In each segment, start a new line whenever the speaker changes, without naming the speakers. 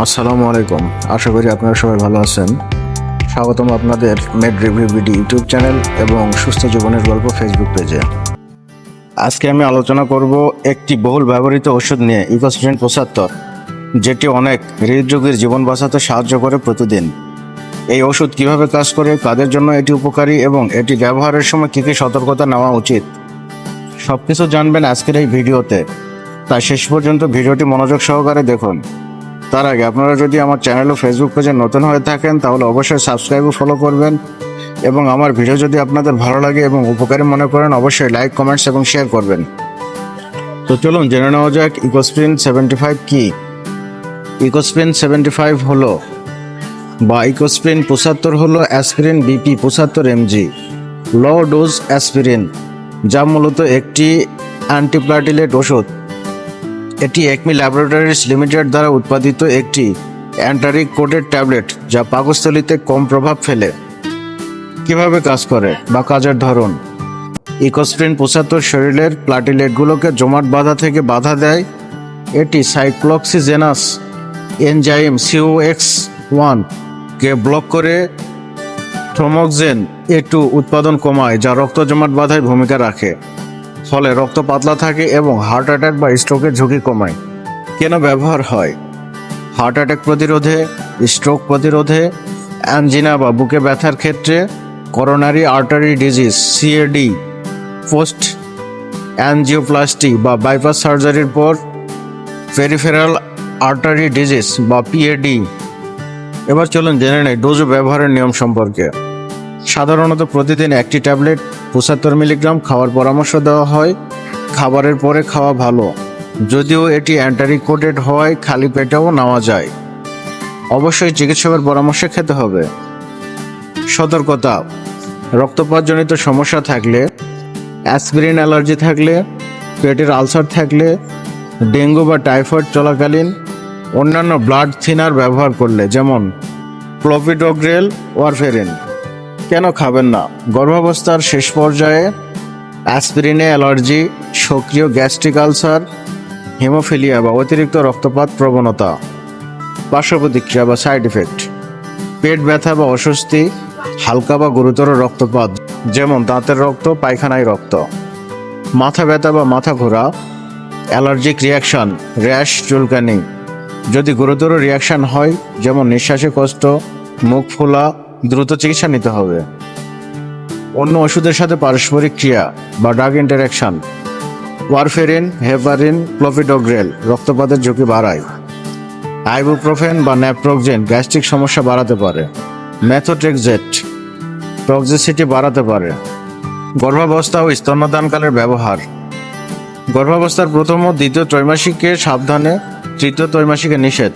আসসালামু আলাইকুম। আশা করি আপনারা সবাই ভালো আছেন। স্বাগতম আপনাদের Med Review BD YouTube channel এবং সুস্থ জীবনের গল্প ফেসবুক পেজে আজকে আমি আলোচনা করব একটি বহুল ব্যবহৃত ওষুধ নিয়ে ইকোস্ট্রেন পঁচাত্তর, যেটি অনেক হৃদরোগীর জীবন বাঁচাতে সাহায্য করে প্রতিদিন। এই ওষুধ কীভাবে কাজ করে, কাদের জন্য এটি উপকারী এবং এটি ব্যবহারের সময় কী কী সতর্কতা নেওয়া উচিত সব কিছু জানবেন আজকের এই ভিডিওতে। তাই শেষ পর্যন্ত ভিডিওটি মনোযোগ সহকারে দেখুন। তার আগে আপনারা যদি আমার চ্যানেল ও ফেসবুক পেজে নতুন হয়ে থাকেন, তাহলে অবশ্যই সাবস্ক্রাইব ও ফলো করবেন। এবং আমার ভিডিও যদি আপনাদের ভালো লাগে এবং উপকারী মনে করেন, অবশ্যই লাইক কমেন্টস এবং শেয়ার করবেন। তো চলুন, জেনে নেওয়া যাক ইকোস্প্রিন সেভেন্টি ফাইভ কী? ইকোস্প্রিন সেভেন্টি ফাইভ হলো বা ইকোস্প্রিন পঁচাত্তর হলো অ্যাসপিরিন বিপি পঁচাত্তর এমজি লো ডোজ অ্যাসপিরিন যা মূলত একটি অ্যান্টিপ্লাটিলেট ওষুধ। এটি একমি ল্যাবরেটরিজ লিমিটেড দ্বারা উৎপাদিত একটি অ্যান্টারিক কোটেড ট্যাবলেট যা পাকস্থলিতে কম প্রভাব ফেলে। কীভাবে কাজ করে বা কাজের ধরন? ইকোস্প্রিন পঁচাত্তর শরীরের প্লাটিলেটগুলোকে জমাট বাধা থেকে বাধা দেয়। এটি সাইক্লোক্সিজেনাস এনজাইম সিওএক্স ওয়ান কে ব্লক করে থ্রোমোক্সেন এ টু উৎপাদন কমায়, যা রক্ত জমাট বাধায় ভূমিকা রাখে। ফলে রক্ত পাতলা থাকে এবং হার্ট অ্যাটাক বা স্ট্রোকের ঝুঁকি কমায়। কেন ব্যবহার হয়? হার্ট অ্যাটাক প্রতিরোধে, স্ট্রোক প্রতিরোধে অ্যাঞ্জিনা বা বুকে ব্যথার ক্ষেত্রে, coronary artery disease CAD post angioplasty বা বাইপাস সার্জারির পর পেরিফেরাল আর্টারি ডিজিজ বা পিএডি এবার চলুন জেনে নেই ডোজ ব্যবহারের নিয়ম সম্পর্কে। সাধারণত প্রতিদিন একটি ট্যাবলেট পঁচাত্তর মিলিগ্রাম খাওয়ার পরামর্শ দেওয়া হয়। খাবারের পরে খাওয়া ভালো। যদিও এটি অ্যান্টারি কোটেড হওয়ায় খালি পেটেও নেওয়া যায়। অবশ্যই চিকিৎসকের পরামর্শে খেতে হবে। সতর্কতা। রক্তপাতজনিত সমস্যা থাকলে, অ্যাসপিরিন অ্যালার্জি থাকলে, পেটের আলসার থাকলে, ডেঙ্গু বা টাইফয়েড চলাকালীন, অন্যান্য ব্লাড থিনার ব্যবহার করলে, যেমন ক্লোপিডোগ্রেল ওয়ারফেরিন। কেন খাবেন না? গর্ভাবস্থার শেষ পর্যায়ে অ্যাসপিরিনে অ্যালার্জি, সক্রিয় গ্যাস্ট্রিক আলসার, হিমোফিলিয়া বা অতিরিক্ত রক্তপাত প্রবণতা, পার্শ্ব প্রতিক্রিয়া বা সাইড ইফেক্ট পেট ব্যথা বা অস্বস্তি, হালকা বা গুরুতর রক্তপাত, যেমন দাঁতের রক্ত, পায়খানায় রক্ত, মাথা ব্যথা বা মাথা ঘোরা, অ্যালার্জিক রিয়াকশান, র্যাশ, চুলকানি। যদি গুরুতর রিয়াকশান হয়, যেমন নিঃশ্বাসে কষ্ট, মুখ ফোলা দ্রুত চিকিৎসা নিতে হবে। অন্য ওষুধের সাথে পারস্পরিক ক্রিয়া বা drug interaction warfarin heparin clopidogrel রক্তপাতের ঝুঁকি বাড়ায়। আইবুপ্রোফেন বা ন্যাপ্রোকজেন গ্যাস্ট্রিক সমস্যা বাড়াতে পারে। ম্যাথোট্রেক্সেট টক্সিসিটি বাড়াতে পারে। গর্ভাবস্থা ও স্তন্যদানকালের ব্যবহার। গর্ভাবস্থার প্রথম ও দ্বিতীয় ত্রৈমাসিকে সাবধানে তৃতীয় ত্রৈমাসিকে নিষেধ।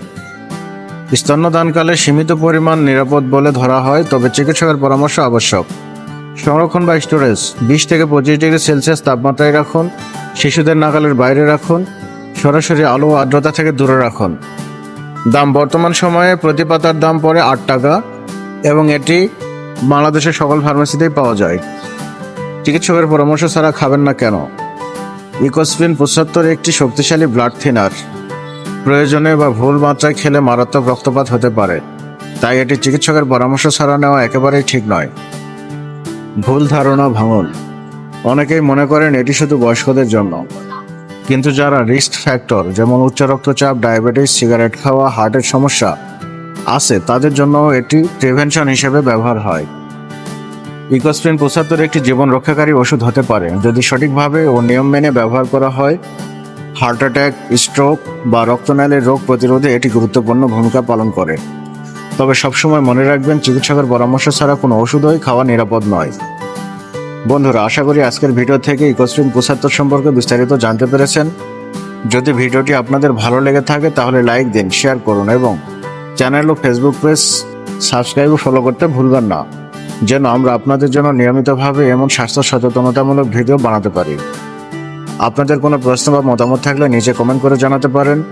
স্তন্যদানকালে সীমিত পরিমাণ নিরাপদ বলে ধরা হয়, তবে চিকিৎসকের পরামর্শ আবশ্যক। সংরক্ষণ বা স্টোরেজ, বিশ থেকে পঁচিশ ডিগ্রি সেলসিয়াস তাপমাত্রায় রাখুন, শিশুদের নাগালের বাইরে রাখুন, সরাসরি আলো আর্দ্রতা থেকে দূরে রাখুন। দাম বর্তমান সময়ে প্রতি পাতার দাম পড়ে আট টাকা এবং এটি বাংলাদেশের সকল ফার্মেসিতেই পাওয়া যায়। চিকিৎসকের পরামর্শ ছাড়া খাবেন না কেন? ইকোস্পিন পঁচাত্তর একটি শক্তিশালী ব্লাড থিনার। প্রয়োজনে বা ভুল মাত্রায় খেলে মারাত্মক রক্তপাত হতে পারে। তাই এটি চিকিৎসকের পরামর্শ ছাড়া নেওয়া একেবারেই ঠিক নয়। ভুল ধারণা ভাঙন। অনেকেই মনে করেন এটি শুধু বয়স্কদের জন্য। কিন্তু যারা রিস্ক ফ্যাক্টর, যেমন উচ্চ রক্তচাপ, ডায়াবেটিস, সিগারেট খাওয়া, হার্টের সমস্যা আছে, তাদের জন্য এটি প্রিভেনশন হিসেবে ব্যবহার হয়। ইকোস্প্রিন পঁচাত্তর একটি জীবন রক্ষাকারী ওষুধ হতে পারে। যদি সঠিকভাবে ও নিয়ম মেনে ব্যবহার করা হয় হার্ট অ্যাটাক, স্ট্রোক বা রক্তনালীর রোগ প্রতিরোধে এটি গুরুত্বপূর্ণ ভূমিকা পালন করে। তবে সবসময় মনে রাখবেন, চিকিৎসকের পরামর্শ ছাড়া কোনো ওষুধই খাওয়া নিরাপদ নয়। বন্ধুরা, আশা করি আজকের ভিডিও থেকে ইকোস্ট্রিম পঁচাত্তর সম্পর্কে বিস্তারিত জানতে পেরেছেন। যদি ভিডিওটি আপনাদের ভালো লেগে থাকে, তাহলে লাইক দিন, শেয়ার করুন এবং চ্যানেল ও ফেসবুক পেজ সাবস্ক্রাইব ও ফলো করতে ভুলবেন না, যেন আমরা আপনাদের জন্য নিয়মিতভাবে এমন স্বাস্থ্য সচেতনতামূলক ভিডিও বানাতে পারি। আপনাদের কোনো প্রশ্ন বা মতামত থাকলে নিচে কমেন্ট করে জানাতে পারেন।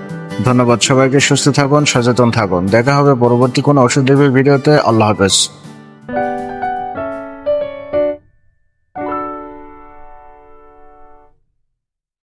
ধন্যবাদ সবাইকে, সুস্থ থাকুন, সচেতন থাকুন। দেখা হবে পরবর্তী কোনো ওষুধ রিভিউ ভিডিওতে। আল্লাহ হাফেজ।